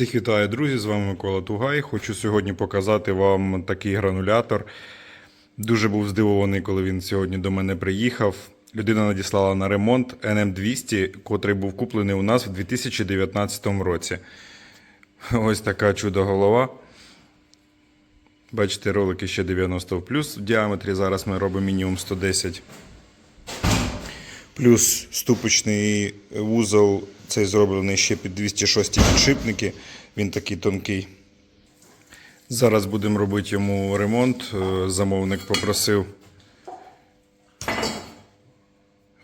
Всіх вітаю, друзі! З вами Микола Тугай. Хочу сьогодні показати вам такий гранулятор. Дуже був здивований, коли він сьогодні до мене приїхав. Людина надіслала на ремонт NM200, котрий був куплений у нас в 2019 році. Ось така чудо голова. Бачите, ролики ще 90 в діаметрі. Зараз ми робимо мінімум 110. Плюс ступочний вузол, цей зроблений ще під 206 підшипники. Він такий тонкий. Зараз будемо робити йому ремонт. Е, Замовник попросив.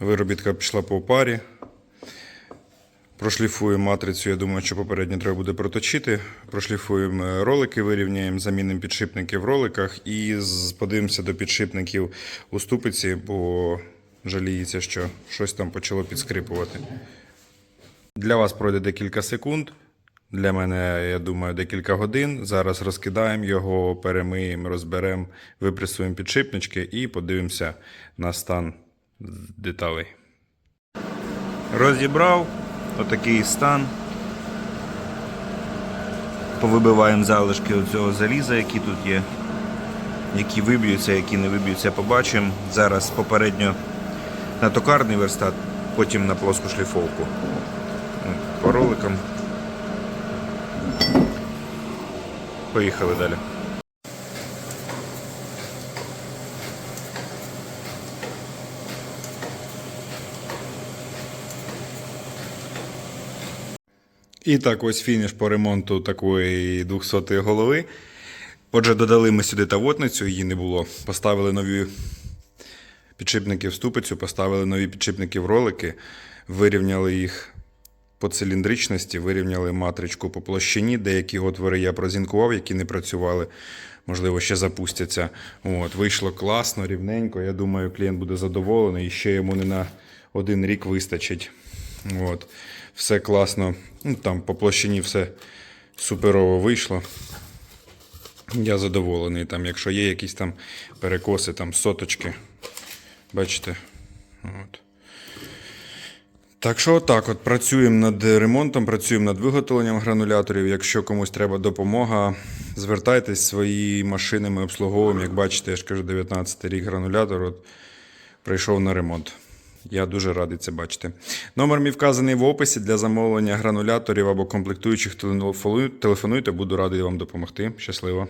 Виробітка пішла по парі. Прошліфуємо матрицю, я думаю, що попередньо треба буде проточити. Прошліфуємо ролики, вирівняємо, замінимо підшипники в роликах і подивимося до підшипників у ступиці, бо жаліється, що щось там почало підскрипувати. Для вас пройде декілька секунд. Для мене, я думаю, декілька годин. Зараз розкидаємо його, перемиємо, розберемо, випресуємо підшипнички і подивимося на стан деталей. Розібрав отакий стан. Повибиваємо залишки цього заліза, які тут є. Які виб'ються, які не виб'ються, побачимо. Зараз попередньо на токарний верстат, потім на плоску шліфовку. Ну, По роликам. Поїхали далі. І так, ось фініш по ремонту такої 200-ї голови. Отже, додали ми сюди тавотницю, її не було. Поставили нові підшипники в ступицю, поставили нові підшипники в ролики, вирівняли їх по циліндричності, вирівняли матричку по площині. Деякі отвори я прозінкував, які не працювали, можливо, ще запустяться. От, вийшло класно, рівненько. Я думаю, клієнт буде задоволений і ще йому не на один рік вистачить. От. Все класно. Ну, там по площині все суперово вийшло. Я задоволений. Там, якщо є якісь там перекоси, там соточки. Бачите? От. Так що отак от працюємо над ремонтом, працюємо над виготовленням грануляторів. Якщо комусь треба допомога, звертайтесь свої машини ми обслуговуємо. Як бачите, я ж кажу, 19 рік гранулятор от, прийшов на ремонт. Я дуже радий це бачити. Номер мій вказаний в описі для замовлення грануляторів або комплектуючих телефонуйте, буду радий вам допомогти. Щасливо!